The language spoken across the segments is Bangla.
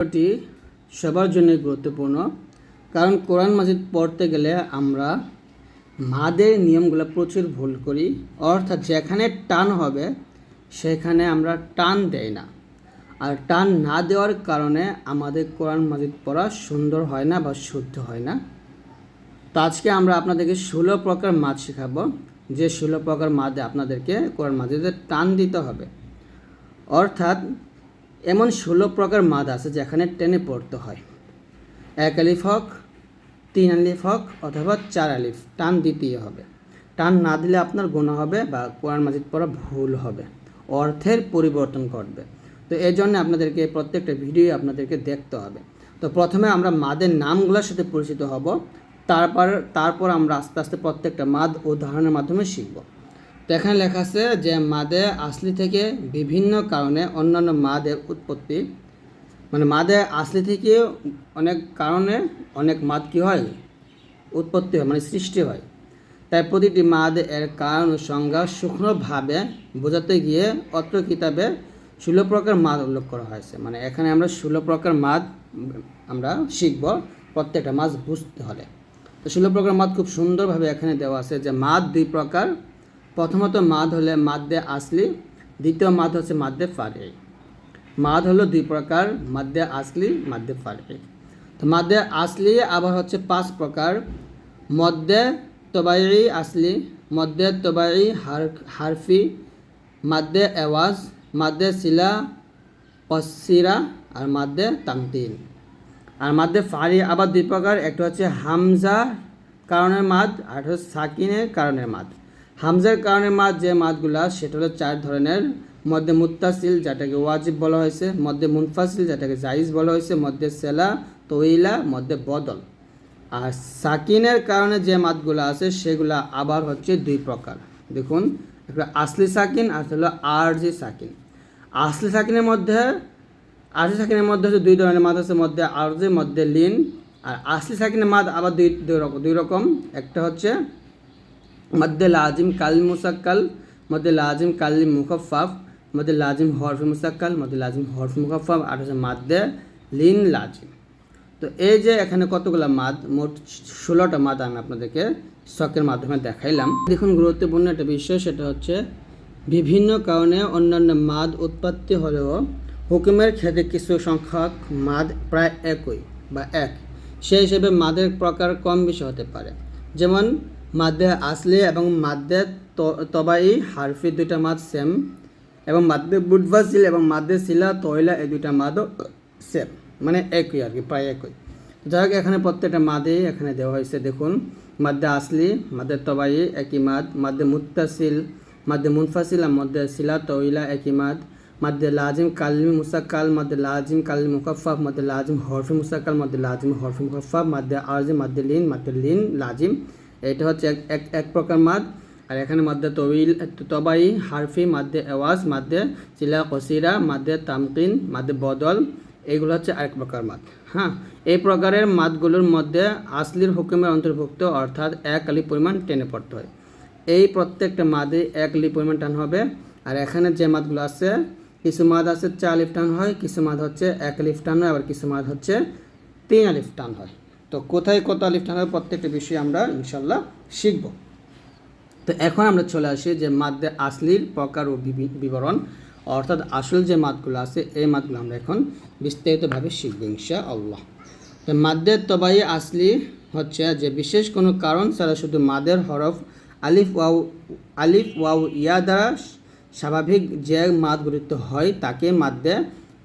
ভিডিওটি সবার জন্য গুরুত্বপূর্ণ। কারণ কোরআন মাজিদ পড়তে গেলে আমরা মাদের নিয়মগুলো প্রচুর ভুল করি। অর্থাৎ যেখানে টান হবে, সেখানে আমরা টান দেই না। আর টান না দেওয়ার কারণে আমাদের কোরআন মাজিদ পড়া সুন্দর হয় না বা শুদ্ধ হয় না। তো আজকে আমরা আপনাদেরকে ষোলো প্রকার মাদ শেখাবো। যে ষোলো প্রকার মাদে আপনাদেরকে কোরআন মাজিদের টান দিতে হবে। অর্থাৎ এমন ষোলো প্রকার মাদ আছে যেখানে টেনে পড়তে হয়। এক আলিফ হক, তিন আলিফ হক অথবা চার আলিফ। টান দ্বিতীয় হবে। টান না দিলে আপনার গোনা হবে বা কোরআন মাজিদ পড়া ভুল হবে। অর্থের পরিবর্তন ঘটবে। তো এই জন্য আপনাদেরকে প্রত্যেকটা ভিডিও আপনাদেরকে দেখতে হবে। তো প্রথমে আমরা মাদের নামগুলোর সাথে পরিচিত হব। তারপর তারপর আমরা আস্তে আস্তে প্রত্যেকটা মাদ উদাহরণের মাধ্যমে শিখব। তো এখানে লেখা আছে যে মাদে আসলি থেকে বিভিন্ন কারণে অন্যান্য মাদের উৎপত্তি। মানে মাদে আসলি থেকে অনেক কারণে অনেক মাদ কী হয়? উৎপত্তি হয় মানে সৃষ্টি হয়। তাই প্রতিটি মাদ এর কারণ সংজ্ঞা সূক্ষ্মভাবে বোঝাতে গিয়ে অত্র কিতাবে ষোলো প্রকার মাদ উল্লেখ করা হয়েছে। মানে এখানে আমরা ষোলো প্রকার মাদ আমরা শিখব, প্রত্যেকটা মাছ বুঝতে হলে। তো ষোলো প্রকার মাদ খুব সুন্দরভাবে এখানে দেওয়া আছে যে মাদ দুই প্রকার প্রথমত মাদ হলে মাদ্দে আসলি, দ্বিতীয় মাদ হচ্ছে মাদ্দে ফারে মাদ হলো দুই প্রকার মাদ্দে আসলি মাদ্দে ফারে তো মাদ্দে আসলি আবার হচ্ছে পাঁচ প্রকার মদ্দে তবাই আসলি মদ্দে তবাই হার হারফি মাদ্দে এওয়াজ মাদ্দে শিলা কসিরা আর মাদ্দে তামতিন আর মাদ্দে ফারি আবার দুই প্রকার, একটা হচ্ছে হামজা কারণের মাদ, আর হচ্ছে সাকিনের কারণের মাদ। হামজার কারণের মাছ যে মাছগুলা, সেটা হলো চার ধরনের। মধ্যে মুত্তাসিল, যেটাকে ওয়াজিব বলা হয়েছে, মধ্যে মুনফাসিল, যেটাকে জাইজ বলা হয়েছে, মধ্যে সেলা, তৈলা, মধ্যে বদল। আর সাকিনের কারণে যে মাদগুলো আছে, সেগুলা আবার হচ্ছে দুই প্রকার। দেখুন, একটা আসলি সাকিন, আর হলো আরজি সাকিন। আসলি সাকিনের মধ্যে, আরজি সাকিনের মধ্যে হচ্ছে দুই ধরনের মাদ আছে, মধ্যে আরজি, মধ্যে লিন। আর আসলি সাকিনের মাদ আবার দুই দুই রকম দুই রকম। একটা হচ্ছে মধ্যে লাজিম কাল মুসাক্কাল, মধ্যে লাজিম কালি মুখফাফ মধ্যে লাজিম হরফি মুসাক্কাল, মধ্যে লাজিম হরফি মুখফাফ আর হচ্ছে মাদ্দে লিন লাজিম। তো এই যে এখানে কতগুলো মাদ, মোট ষোলোটা মাদ আমি আপনাদেরকে শখের মাধ্যমে দেখাইলাম। দেখুন, গুরুত্বপূর্ণ একটা বিষয়, সেটা হচ্ছে বিভিন্ন কারণে অন্যান্য মাদ উৎপত্তি হলেও হুকুমের ক্ষেত্রে কিছু সংখ্যক মাদ প্রায় একই বা এক। সেই হিসেবে মাদের প্রকার কম বেশি হতে পারে। যেমন মাদ্দে আসলে এবং মাদ্দে তবাই হারফি দুইটা মাদ সেম এবং মাদ্দে বুটভাসিল এবং মাদ্দে শিলা তয়লা এই দুইটা মাদও সেম মানে একই আর কি, প্রায় একই। যাই হোক, এখানে প্রত্যেকটা মাদেই এখানে দেওয়া হয়েছে, দেখুন। মাদ্দে আসলি মাদ্দে তবাই একই মাদ মাদ্দে মুত্তাসিল মাদ্দে মুনফাসিল মধ্যে শিলা তৈলা একই মাদ মাদ্দে লাজিম কালমি মুসাক্কাল মাদ্দে লাজিম কালমি মুকাফাফ মাদ্দে লাজিম হরফি মুসাক্কাল মাদ্দে লাজিম হরফি মুকাফাফ মাদ্দে আরজি মাদ্দে লিন মাদ্দে লিন, লাজিম এটা হচ্ছে এক এক প্রকার মাদ। আর এখানে মাদ্দে তবিল তবাই, হারফি মাদ্দে এওয়াজ মাদ্দে চিলা, কসিরা মাদ্দে তামকিন মাদ্দে বদল, এইগুলো হচ্ছে আরেক প্রকার মাদ। হ্যাঁ এই প্রকারের মাদগুলোর মধ্যে আসলির হুকুমের অন্তর্ভুক্ত, অর্থাৎ এক আলি পরিমাণ টেনে পড়তে হয়। এই প্রত্যেকটা মাদে এক আলি পরিমাণ টান হবে। আর এখানে যে মাদগুলো আছে, কিছু মাদ আছে চার আলিফ টান হয়, কিছু মাদ হচ্ছে এক আলিফ টান হয়, আবার কিছু মাদ হচ্ছে তিন আলিফ টান হয়। তো কোথায় কত আলিফ হয় প্রত্যেকটা বিষয় আমরা ইনশাল্লাহ শিখব। তো এখন আমরা চলে আসি যে মাদ্দে আসলির প্রকার ও বিবি- বিবরণ, অর্থাৎ আসল যে মাদগুলো আছে, এই মাদগুলো আমরা এখন বিস্তারিতভাবে শিখব ইনশা আল্লাহ তো মাদ্দের তবাই আসলি হচ্ছে যে বিশেষ কোনো কারণ ছাড়া শুধু মাদের হরফ আলিফ ওয়াউ আলিফ ওয়াউ ইয়া দ্বারা স্বাভাবিক যে মাদ গঠিত হয়, তাকে মাদ্দে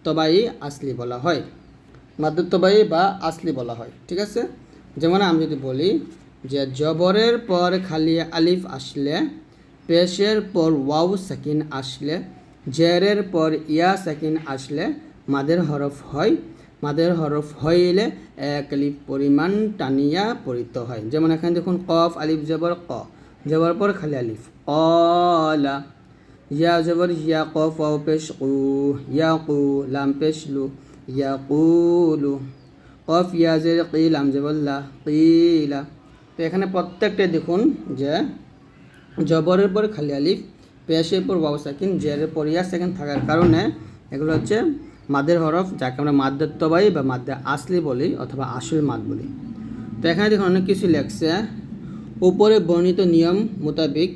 তবাই আসলি বলা হয়। মাদ্দুত বা আসলি বলা হয়, ঠিক আছে? যেমন আমি যদি বলি যে জবরের পর খালি আলিফ আসলে, পেশের পর ওয়াও সাকিন আসলে, জেরের পর ইয়া সাকিন আসলে, মাদের হরফ হয়, মাদের হরফ হইলে এক আলিফ পরিমাণ টানিয়া পড়িত হয়। যেমন এখানে দেখুন কফ, আলিফ, জবর, ক। জবর পর খালি আলিফ। অলা ইয়া জবর, ইয়া কফ পেশ কু, ইয়া কু, লাম পেশ লু। ইয়া কুলু কফ ইয়া জের কি লাম জবর লা কিলা। তো এখানে প্রত্যেকটাই দেখুন যে জবরের পর খালি আলিফ, পেশের পর ওয়াও সাকিন, জেরের পর ইয়া সেকেন্ড থাকার কারণে এগুলো হচ্ছে মাদের হরফ, যাকে আমরা মাদ্দের বা মাদ্দে আসলি বলি অথবা আসল মাদ বলি। তো এখানে দেখুন অনেক কিছু লেখছে। উপরে বর্ণিত নিয়ম মোতাবেক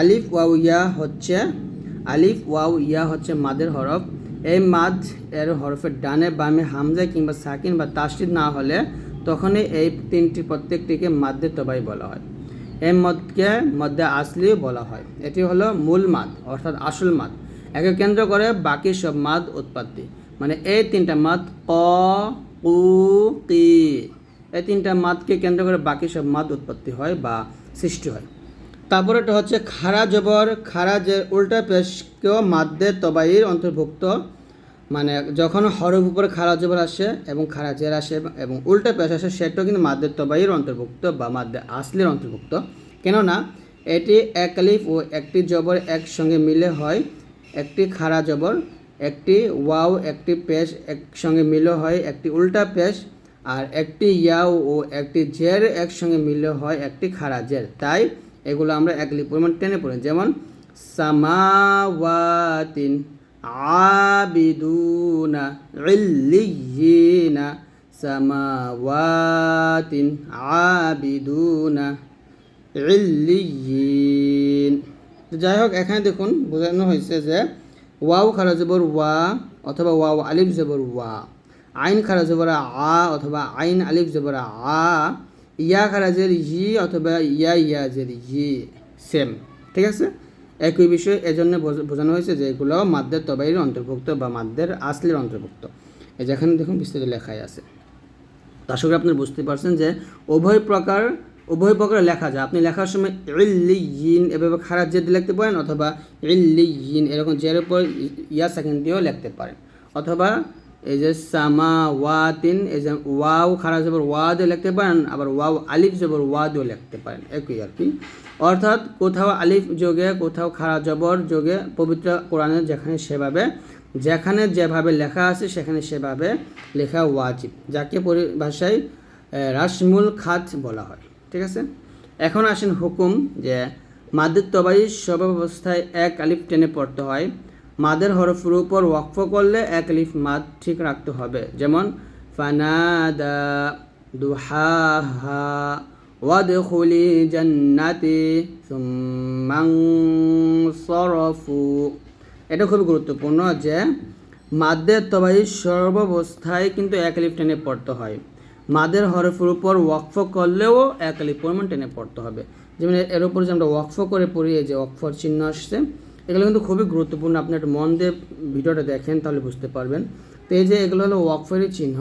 আলিফ ওয়াউ ইয়া হচ্ছে, আলিফ ওয়াউ ইয়া হচ্ছে মাদের হরফ। এই মাদ এর হরফের ডানে বামে হামজা কিংবা সাকিন বা তাসিদ না হলে তখনই এই তিনটি প্রত্যেকটিকে মাদ্দে তবাই বলা হয়। এই মদকে মধ্যে আসলিও বলা হয়। এটি হলো মূল মাদ, অর্থাৎ আসল মাদ। একে কেন্দ্র করে বাকি সব মাদ উৎপত্তি। মানে এই তিনটা মাদ ক কু কি এই তিনটা মাদকে কেন্দ্র করে বাকি সব মাদ উৎপত্তি হয় বা সৃষ্টি হয়। তারপরে এটা হচ্ছে খারা জবর, খারা যে উল্টা পেশকেও মাদ্দে তবাইয়ের অন্তর্ভুক্ত। মানে যখন হরফ উপরে খারা জবর আসে এবং খারা জের আসে এবং উল্টা পেশ আসে, সেটাও কিন্তু মাদ্দের তবাইয়ের অন্তর্ভুক্ত বা মাদ্দে আসলির অন্তর্ভুক্ত। কেননা এটি এক আলিফ ও একটি জবর একসঙ্গে মিলে হয়। একটি খারা জবর, একটি ওয়াও, একটি পেশ একসঙ্গে মিলে হয়, একটি উল্টা পেশ, আর একটি ইয়াও ও একটি জের একসঙ্গে মিলে হয়, একটি খারা জের। তাই এগুলো আমরা এক লিপ পরিমাণ টেনে পড়ি। যেমন, সামাওয়াতিন আবিদুনা ইল্লিয়িনা সামাওয়াতিন আবিদুনা ইল্লিয়িন তো যাই হোক, এখানে দেখুন বোঝানো হয়েছে যে, ওয়াও খারা জবর ওয়া অথবা ওয়াও আলিফ জবর ওয়া, আইন খারা জবর আ অথবা আইন আলিফ জবর আ ইয়া খারাজের ই অথবা ইয়া ইয়াজের ই সেম ঠিক আছে? একই বিষয়, এজন্য বোঝানো হয়েছে যে এগুলো মাদ্দের তবাইয়ের অন্তর্ভুক্ত বা মাদ্দের আসলির অন্তর্ভুক্ত। যেখানে দেখুন বিস্তারিত লেখাই আছে। আশা করি আপনি বুঝতে পারছেন যে উভয় প্রকার উভয় প্রকার লেখা যায়। আপনি লেখার সময় ইল্লি ইন এভাবে খারাপ জেদ লিখতে পারেন অথবা ইল্লি ইন এরকম জের উপর ইয়া সেকেন্ড দিয়েও লিখতে পারেন। অথবা এই যে সামা ওয়াতিন এই যে ওয়াও খারাপ জবর ওয়াদও লিখতে পারেন আবার ওয়াও আলিফ জবর ওয়া দিয়েও লিখতে পারেন একই আর কি অর্থাৎ কোথাও আলিফ যোগে কোথাও খারা জবর যোগে পবিত্র কোরআনে যেখানে সেভাবে যেখানে যেভাবে লেখা আছে সেখানে সেভাবে লেখা ওয়াজিব যাকে পরিভাষায় রাসমুল খাত বলা হয় ঠিক আছে এখন আসেন হুকুম যে তবাই সব অবস্থায় এক আলিফ টেনে পড়তে হয় মাদের হরফের উপর ওয়াকফ করলে এক লিফ মাদ ঠিক রাখতে হবে। যেমন, ফানাদা দুহাহা ওয়াদখুলি জান্নাতি সরফু। এটা খুবই গুরুত্বপূর্ণ যে মাদ্দের তবাই সর্বাবস্থায় কিন্তু এক লিফ টেনে পড়তে হয়। মাদের হরফের উপর ওয়াকফ করলেও এক লিফ পরিমাণ টেনে পড়তে হবে। যেমন এর উপর যে আমরা ওয়াকফ করে পড়ি যে ওয়াকফর চিহ্ন আসছে এগুলো কিন্তু খুবই গুরুত্বপূর্ণ। আপনি একটু মন দিয়ে ভিডিওটা দেখেন তাহলে বুঝতে পারবেন। তো এই যে এগুলো হলো ওয়াকফেরই চিহ্ন,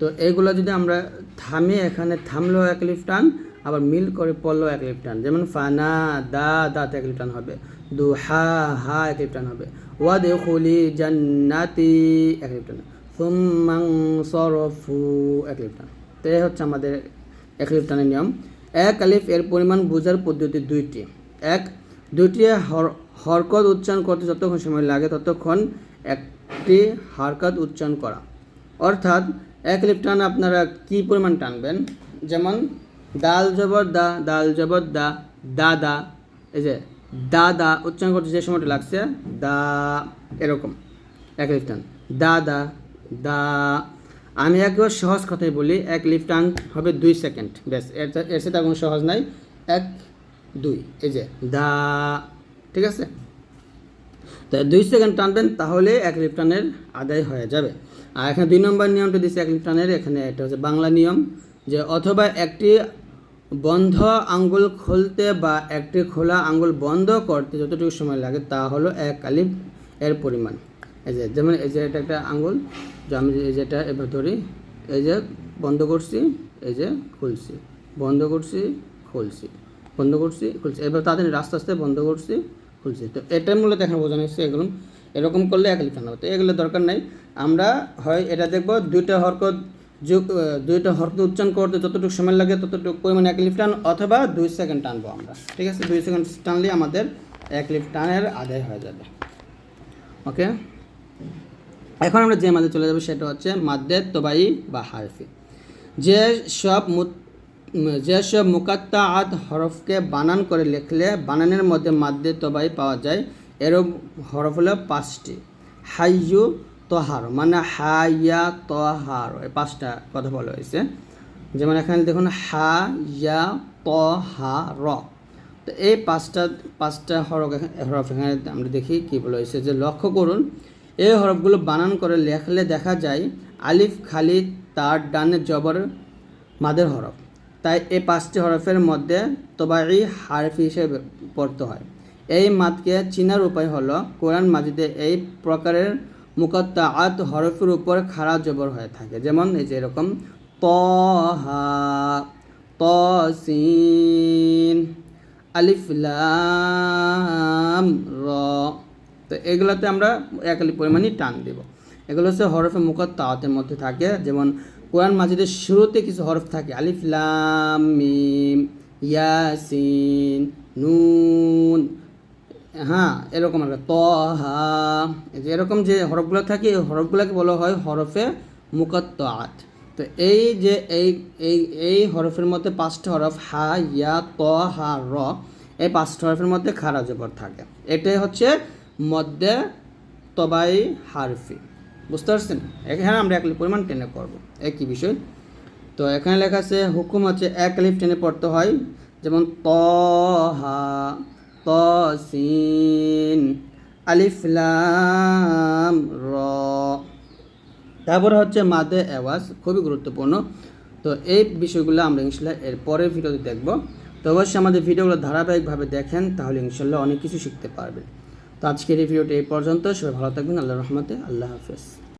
তো এইগুলো যদি আমরা থামে, এখানে থামলেও এক লিফ টান, আবার মিল করে পড়লেও এক লিফ টান। যেমন ফানা, দা, দাতে এক লিফ টান হবে। দু, হা হা এক লিফ টান হবে। ওয়াদ খুলি জান্নাতি এক লিফ টান। সুম্মাং সরফু এক লিফ টান। তো এই হচ্ছে আমাদের এক লিফ টানের নিয়ম। এক আলিফ এর পরিমাণ বোঝার পদ্ধতি দুইটি। এক, দুইটি হরকত উচ্চারণ করতে যতক্ষণ সময় লাগে ততক্ষণ একটি হরকত উচ্চারণ করা। অর্থাৎ এক লিফ টান আপনারা কি পরিমাণ টানবেন? যেমন, দাল জবর দা, দাল জবর দা দা দা, এই যে দা দা উচ্চারণ করতে যে সময়টা লাগছে, দা, এরকম। এক লিফ টান দা দা। আমি একবার সহজ কথাই বলি, এক লিফ টান হবে দুই সেকেন্ড। ব্যাস, এর এর সাথে সহজ নাই। এক, দুই, এই যে দা। ঠিক আছে? তো দুই সেকেন্ড টানবেন, তাহলে এক লিফ টানের আদায় হয়ে যাবে। আর এখানে দুই নম্বর নিয়মটা দিচ্ছে এক লিফ টানের এখানে এটা হচ্ছে বাংলা নিয়ম যে অথবা একটি বন্ধ আঙ্গুল খুলতে বা একটি খোলা আঙ্গুল বন্ধ করতে যতটুকু সময় লাগে, তা হলো এক আলিফ এর পরিমাণ। এই যে, যেমন এই যে এটা একটা আঙ্গুল, যে আমি এই যেটা এবার ধরি, এই যে বন্ধ করছি, এই যে খুলছি, বন্ধ করছি, খুলছি, বন্ধ করছি, খুলছি। এবার তাদের আস্তে আস্তে বন্ধ করছি খুলছি। তো এটা মূলত এখানে বোঝানো হচ্ছে এগুলো। এরকম করলে এক লিখানো হবে তো এগুলো দরকার নাই। আমরা হয় এটা দেখব, দুইটা হরকত যোগ দুইটা হরকত উচ্চারণ করতে যতটুকু সময় লাগে ততটুকু পরিমাণে এক লিফ টান, অথবা দুই সেকেন্ড টানবো আমরা। ঠিক আছে? দুই সেকেন্ড টানলে আমাদের এক লিফ টানের আদায় হয়ে যাবে। ওকে? এখন আমরা যে মাদে চলে যাব সেটা হচ্ছে মাদ্দের তোবাই বা হারফি। যে সব মুত- উম, মুকাত্তা আদ হরফকে বানান করে লিখলে বানানের মধ্যে মাদ্দের তোবাই পাওয়া যায় এরম হরফ হলো পাঁচটি। হাইয়ু তহার মানে হাইয়া তহার এই পাঁচটা কথা বলা হয়েছে। যেমন এখানে দেখুন হা ইয়া ত হা র তো এই পাঁচটা পাঁচটা হরফ হরফ এখানে আমরা দেখি কী বলা হয়েছে যে লক্ষ্য করুন এই হরফগুলো বানান করে লেখলে দেখা যায় আলিফ খালি তার ডানে জবর মাদের হরফ। তাই এই পাঁচটি হরফের মধ্যে তবাই হারফ হিসেবে পড়তে হয়। এই মাতকে চিনার উপায় হলো, কোরআন মাজিদে এই প্রকারের মুকত্তাআত হরফের উপর খাড়া জবর হয়ে থাকে। যেমন এই যে এরকম ত হা ত সিন আলিফ র। তো এগুলোতে আমরা একালি পরিমাণই টান দেব। এগুলো হচ্ছে হরফে মুকত্তাআতের মধ্যে থাকে। যেমন কোরআন মাজিদের শুরুতে কিছু হরফ থাকে। আলিফ, লাম, মিম, ইয়াসিন, নুন হ্যাঁ এরকম একটা। ত, হা যে এরকম যে হরফগুলো থাকে, এই হরফগুলোকে বলা হয় হরফে মুকত্তাআত তো এই যে এই এই এই হরফের মধ্যে পাঁচটা হরফ, হা, ইয়া, ত, হা, র, এই পাঁচটা হরফের মধ্যে খারা জবর থাকে। এটাই হচ্ছে মধ্যে তবাই হারফি। বুঝতে পারছেন? এখানে আমরা এক পরিমাণ টেনে করব। একই বিষয়। তো এখানে লেখা আছে, হুকুম হচ্ছে এক লিফ টেনে পড়তে হয়, যেমন ত হা ত সিন আলিফ লাম, র। তারপরে হচ্ছে মাদে আওয়াজ খুবই গুরুত্বপূর্ণ। তো এই বিষয়গুলো আমরা ইনশাল্লাহ এর পরের ভিডিওতে দেখব। তো অবশ্যই আমাদের ভিডিওগুলো ধারাবাহিকভাবে দেখেন, তাহলে ইনশাল্লাহ অনেক কিছু শিখতে পারবেন। তো আজকের এই ভিডিওটি এই পর্যন্ত, সবাই ভালো থাকবেন আল্লাহ রহমতে, আল্লাহ হাফেজ।